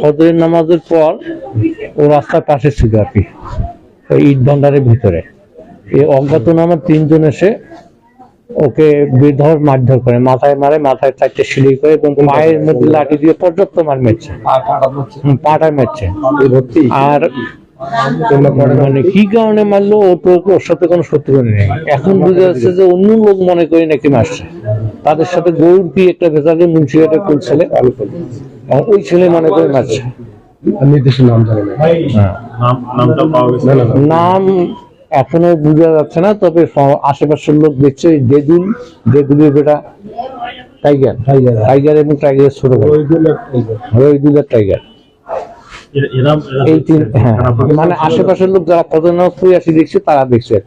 ফজরের নামাজের পর ও রাস্তার পাশে ছিল আর কি, ওই ইট ভান্ডারের ভিতরে। এই অজ্ঞাত নামার তিনজন এসে ওকে বেধর মারধর করে, মাথায় মারে, মাথায় চারটে সিঁড়ি করে এবং পায়ের মধ্যে লাঠি দিয়ে পর্যাপ্ত মার মেরছে। পাটায় মেরছে। আর মানে কি কারণে মারলো? ও তো ওর সাথে কোনো শত্রু নেই। এখন বুঝে যাচ্ছে যে অন্য লোক মনে করি নাকি মারছে। তাদের সাথে গৌর কি একটা ভেজালে মুন্সিঘাটের কোন ছেলে? ওই ছেলে মনে করে মারছে নাম জানি না। হ্যাঁ। নাম। নাম এখনও বোঝা যাচ্ছে না তবে আশেপাশের লোক দেখছে দেদুল দেদুলের বেটা টাইগার। টাইগার। টাইগার এবং টাইগারের ছোট। রহিদুলের টাইগার। এরা- এরা এরা এই তিন হ্যাঁ। মানে আশেপাশের লোক যারা কত পড়ে আসি দেখছে তারা দেখছে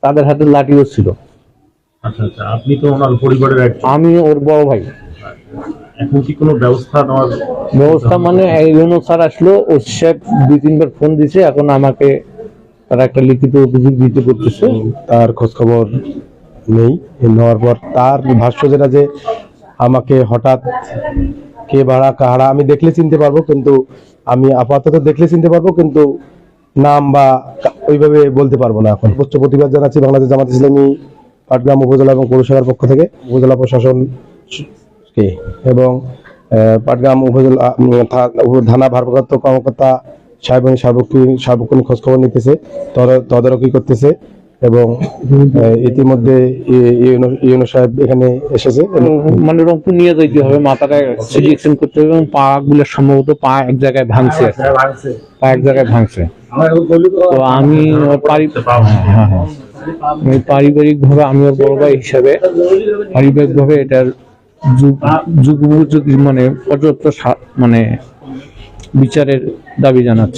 তাদের হাতে লাঠিও ছিল। আচ্ছা আচ্ছা আপনি তো ওনার পরিবারের একজন। আমি ওর বড় ভাই। এখন কি কোনো ব্যবস্থা নেওয়ার ব্যবস্থা মানে এই স্যার আসলো ও সাহেব দুই তিনবার ফোন দিছে এখন আমাকে তারা একটা লিখিত অভিযোগ দিতে করতেছে। তার খোঁজ খবর নেই নেওয়ার পর তার ভাষ্য যেটা যে আমাকে হঠাৎ কে ভাড়া কাহারা আমি দেখলে চিনতে পারব কিন্তু আমি আপাতত দেখলে চিনতে পারব কিন্তু নাম বা ওইভাবে বলতে পারব না। এখন উচ্চ প্রতিবাদ জানাচ্ছি বাংলাদেশ জামাত ইসলামী পাটগ্রাম উপজেলা এবং পৌরসভার পক্ষ থেকে উপজেলা প্রশাসন কে এবং আহ, পাটগ্রাম উপজেলা উপ- থানা ভারপ্রাপ্ত কর্মকর্তা সাহেবনী সার্বক্ষণিক সার্বক্ষণিক খোঁজখবর নিতেছে তদ- তদারকি করতেছে এবং ইতিমধ্যে ইউনো- সাহেব এখানে এসেছে এবং মানে রংপুর নিয়ে যাইতে হবে মাথাটা সিলেকশন করতে হবে এবং পা গুলো সম্ভবত পা এক জায়গায় ভাঙছে। পা এক জায়গায় ভাঙছে। তো। আমি ওর পারি- হ্যাঁ, হ্যাঁ। আমি পারিবারিক ভাবে আমি ওর বড় ভাই হিসাবে পারিবারিক ভাবে এটার যুগ মানে পর্যাপ্ত সা- মানে বিচারের দাবি জানাচ্ছি।